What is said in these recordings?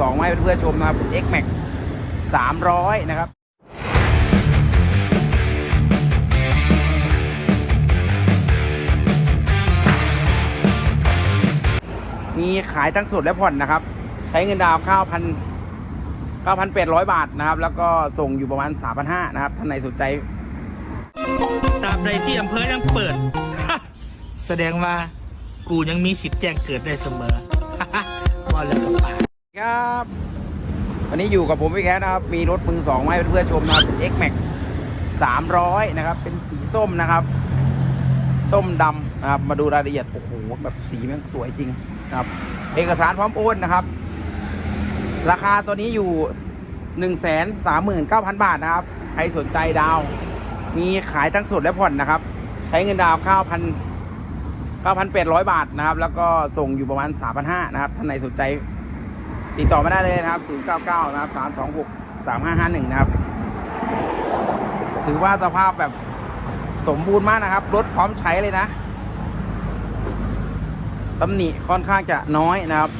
สองมาให้เพื่อนๆชมนะครับ X Max 300 นะครับมีขายทั้งสดและผ่อนนะครับ ใช้เงินดาวน์9,000 9,800 บาทนะครับ แล้วก็ส่งอยู่ประมาณ 3,500 นะครับ ท่านไหนสนใจตราบใดที่อำเภอยังเปิด แสดงว่ากูยังมีสิทธิ์แจ้งเกิดได้เสมอ ว่าแล้วก็ป่า ครับวันนี้อยู่กับผมพี่แคทนะครับ มีรถมือสองมาให้เพื่อนๆชมนะครับ X Max 300 นะครับ เป็นสีส้มนะครับ ส้มดำนะครับ มาดูรายละเอียด โอ้โห แบบสีมันสวยจริงนะครับ เอกสารพร้อมโอนนะครับ ราคาตัวนี้อยู่ 1 3 9 0 0 0 บาทนะครับ ใครสนใจดาว มีขายทั้งสดและผ่อนนะครับ ใช้เงินดาวน์9,000 9,800 บาทนะครับ แล้วก็ส่งอยู่ประมาณ 3,500นะครับ ท่านไหนสนใจ ติดต่อมาได้เลยนะครับ 099 นะครับ 326 3551 นะครับ ถือว่าสภาพแบบสมบูรณ์มากนะครับ รถพร้อมใช้เลยนะตำหนิค่อนข้างจะน้อยนะครับ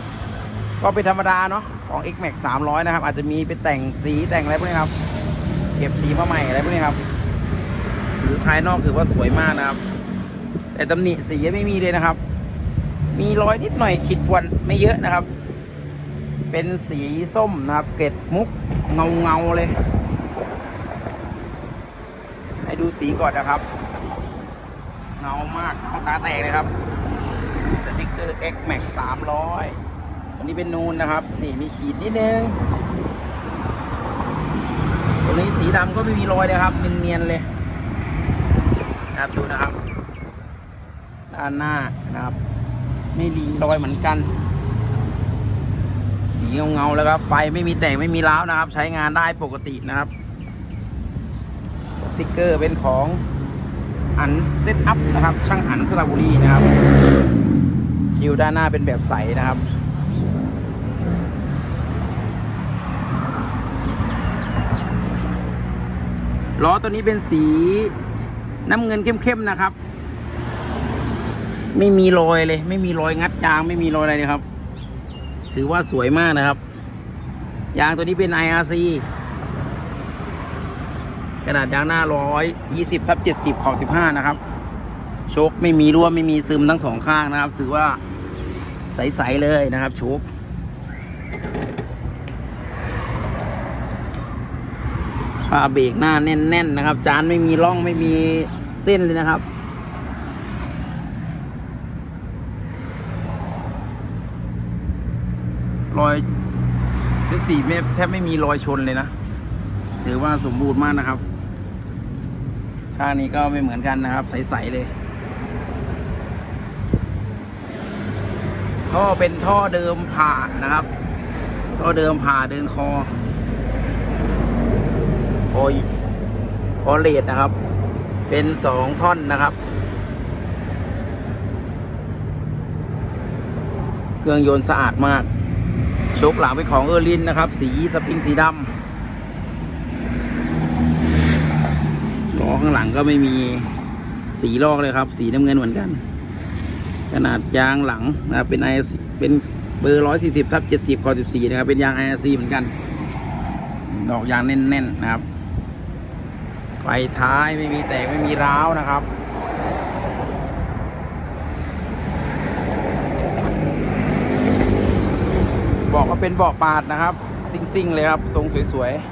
ก็เป็นธรรมดาเนาะของ X Max 300 นะครับ อาจจะมีไปแต่งสีแต่งอะไรพวกนี้ครับ เก็บสีมาใหม่อะไรพวกนี้ครับหรือภายนอกถือว่าสวยมากนะครับ แต่ตำหนิสีไม่มีเลยนะครับ มีรอยนิดหน่อยขีดข่วนไม่เยอะนะครับ เป็นสีส้มนะครับ เกล็ดมุกเงาเงาเลย ให้ดูสีก่อนนะครับ เงามากเงาตาแตกเลยครับสติ๊กเกอร์ X Max 300 อันนี้เป็นนูนนะครับ นี่มีขีดนิดนึงตัวนี้สีดำก็ไม่มีรอยเลยครับเนียนๆเลยนะครับดูนะครับ ด้านหน้านะครับ ไม่มีรอยเหมือนกัน สีเงาๆแล้วครับ ไฟไม่มีแต่งไม่มีร้าวนะครับ ใช้งานได้ปกตินะครับ สติ๊กเกอร์เป็นของอันเซตอัพนะครับ ช่างอันสระบุรีนะครับชิวด้านหน้าเป็นแบบใสนะครับล้อตัวนี้เป็นสีน้ำเงินเข้มๆนะครับ ไม่มีรอยเลย ไม่มีรอยงัดยาง ไม่มีรอยอะไรเลยครับ ถือว่าสวยมากนะครับ ยางตัวนี้เป็น IRC ขนาดยางหน้าร้อยยี่สิบทับเจ็ดสิบขอบสิบห้านะครับ โชคไม่มีรั่วไม่มีซึมทั้งสองข้างนะครับ ถือว่าใส ๆ เลยนะครับ โชคผ้าเบรกหน้าแน่น ๆ นะครับ จานไม่มีร่องไม่มีเส้นเลยนะครับ รอยเส้นสีไม่แทบไม่มีรอยชนเลยนะ ถือว่าสมบูรณ์มากนะครับ ข้างนี้ก็ไม่เหมือนกันนะครับ ใส ๆ เลยท่อเป็นท่อเดิมผ่านะครับ ท่อเดิมผ่าเดินคอคอคอเลดนะครับ เป็นสองท่อนนะครับ เครื่องยนต์สะอาดมาก โชคหลังเป็นของเออร์ลินนะครับ สีสปริงสีดำล้อข้างหลังก็ไม่มีสีลอกเลยครับ สีน้ำเงินเหมือนกัน ขนาดยางหลังนะครับเป็นไอเป็นเบอร์ร้อยสี่สิบทับเจ็ดสิบคอสิบสี่นะครับ เป็นยางไอซีเหมือนกัน ดอกยางแน่นๆนะครับไฟท้ายไม่มีแตกไม่มีร้าวนะครับ บอกว่า เป็นเบาะปาดนะครับ ซิ่งๆ เลยครับ ทรงสวยๆ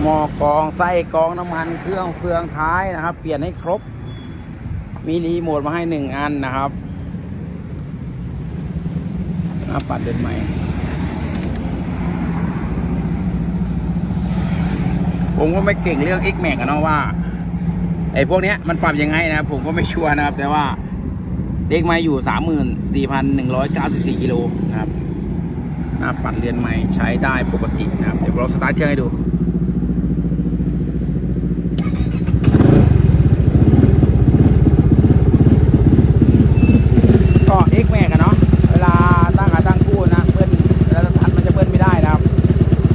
หมอกรองไส้กองน้ำมันเครื่องเฟืองท้ายนะครับ เปลี่ยนให้ครบ มีรีโมทมาให้หนึ่งอันนะครับหน้าปัดเดินใหม่ผมก็ไม่เก่งเรื่อง X Max อะเนาะว่าไอ้พวกเนี้ยมันปรับยังไงนะครับผมก็ไม่ชัวร์นะครับ แต่ว่า เด็กไม้อยู่สามหมื่นสี่พันหนึ่งร้อยเก้าสิบสี่กิโลนะครับหน้าปัดเรือนใหม่ใช้ได้ปกตินะครับ เดี๋ยวเราสตาร์ทเครื่องให้ดู ก็ X Max อะเนาะ เวลาตั้งขาตั้งคู่นะเบิ้ลเวลาสตาร์ทมันจะเบิ้ลไม่ได้นะครับ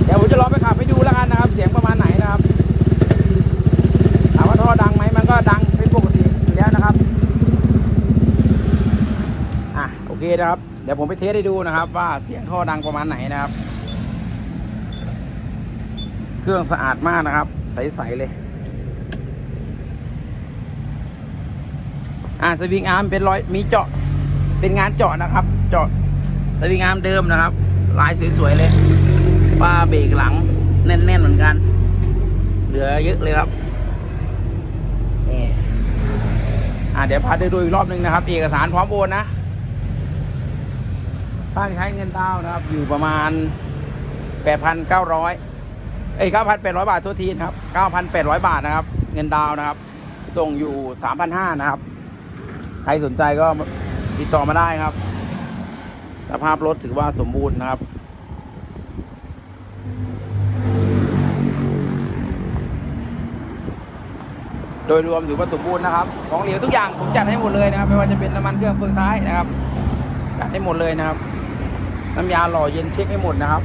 เดี๋ยวผมจะลองไปขับให้ดูแล้วกันนะครับ เสียงประมาณไหนนะครับ ถามว่าท่อดังไหมมั นก็ดังเป็นปกติอยู่แล้วนะครับ เดี๋ยวผมไปเทสให้ดูนะครับ ว่าเสียงท่อดังประมาณไหนนะครับ เครื่องสะอาดมากนะครับ ใสๆเลยอ่าสวิงอาร์มเป็นรอยมีเจาะ เป็นงานเจาะนะครับ เจาะสวิงอาร์มเดิมนะครับ ลายสวยๆเลยป้าเบรกหลัง แน่นๆเหมือนกัน เหลือเยอะเลยครับนี่อ่าเดี๋ยวพาไปดูอีกรอบหนึ่งนะครับ เอกสารพร้อมโอนนะ บ้านใช้เงินดาวนะครับ อยู่ประมาณ 8,900 เอ้ย 9,800 บาทโทษทีนะครับ 9,800 บาทนะครับ เงินดาวน์นะครับ ส่งอยู่ 3,500 นะครับ ใครสนใจก็ติดต่อมาได้ครับ สภาพรถถือว่าสมบูรณ์นะครับโดยรวมถือว่าสมบูรณ์นะครับ ของเหลวทุกอย่างผมจัดให้หมดเลยนะครับ ไม่ว่าจะเป็นน้ำมันเครื่องเฟืองท้ายนะครับ จัดให้หมดเลยนะครับ น้ำยาหล่อเย็นเช็คให้หมดนะครับ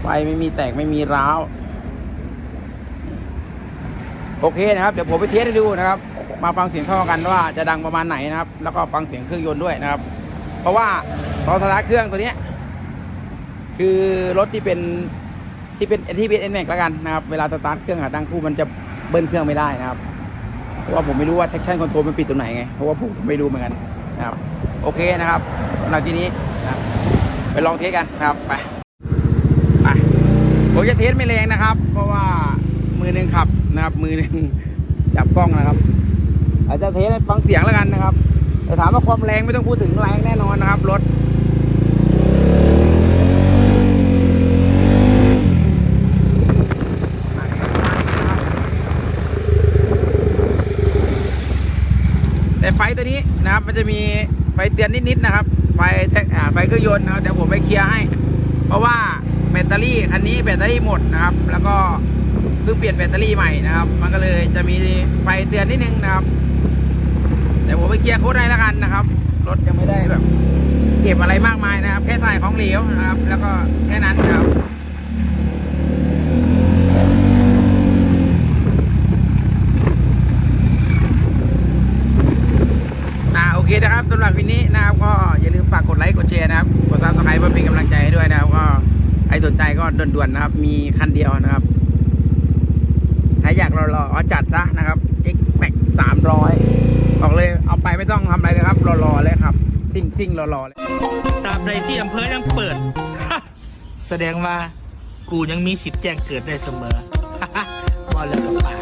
ไฟไม่มีแตกไม่มีร้าว โอเคนะครับ เดี๋ยวผมไปเทสให้ดูนะครับ มาฟังเสียงเท่อกันว่าจะดังประมาณไหนนะครับ แล้วก็ฟังเสียงเครื่องยนต์ด้วยนะครับ เพราะว่าตอนสตาร์ทเครื่องตัวนี้คือรถที่เป็นที่เป็นที่เป็นเอ็นแม็กแล้วกันนะครับ เวลาสตาร์ทเครื่องหาดังคู่มันจะเบิ้ลเครื่องไม่ได้นะครับ เพราะว่าผมไม่รู้ว่า traction control มันปิดตรงไหนไง เพราะว่าผมไม่รู้เหมือนกันนะครับ โอเคนะครับสำหรับทีนี้ไปลองเทสกันนะครับไปไปผมจะเทสไม่แรงนะครับ เพราะว่ามือหนึ่งขับนะครับ มือหนึ่งจับกล้องนะครับ อาจจะเทสฟังเสียงแล้วกันนะครับแต่ถามว่าความแรงไม่ต้องพูดถึงแรงแน่นอนนะครับรถแต่ไฟตัวนี้นะครับมันจะมี ฟเตือนนิดๆนะครับ ไฟแท็กอ่าไฟเครื่องยนต์นะครับเดี๋ยวผมไปเคลียร์ให้ เพราะว่าแบตเตอรี่คันนี้แบตเตอรี่หมดนะครับ แล้วก็เพิ่งเปลี่ยนแบตเตอรี่ใหม่นะครับ มันก็เลยจะมีไฟเตือนนิดนึงนะครับเดี๋ยวผมไปเคลียร์โค้ดให้แล้วกันนะครับ รถยังไม่ได้แบบ เก็บอะไรมากมายนะครับ แค่ใส่ของเหลวนะครับ แล้วก็แค่นั้นนะครับ อ่าโอ เคนะครับสำหรับวันนี้นะครับก็อย่าลืมฝากกดไลค์กดแชร์นะครับกดซับสไครป์เพื่อเป็นกำลังใจให้ด้วยนะครับ ก็ใครสนใจก็ด่วนๆนะครับ มีคันเดียวนะครับถ้าอยากรอๆเอาจัดซะนะครับ X Max 300บอกเลยเอาไปไม่ต้องทำอะไรเลยครับรอๆเลยครับซิ่งซิ่งๆรอๆเลยตราบใดที่อำเภอยังเปิด แสดงว่ากูยังมีสิทธิ์แจ้งเกิดได้เสมอบอลแล้วกับปาก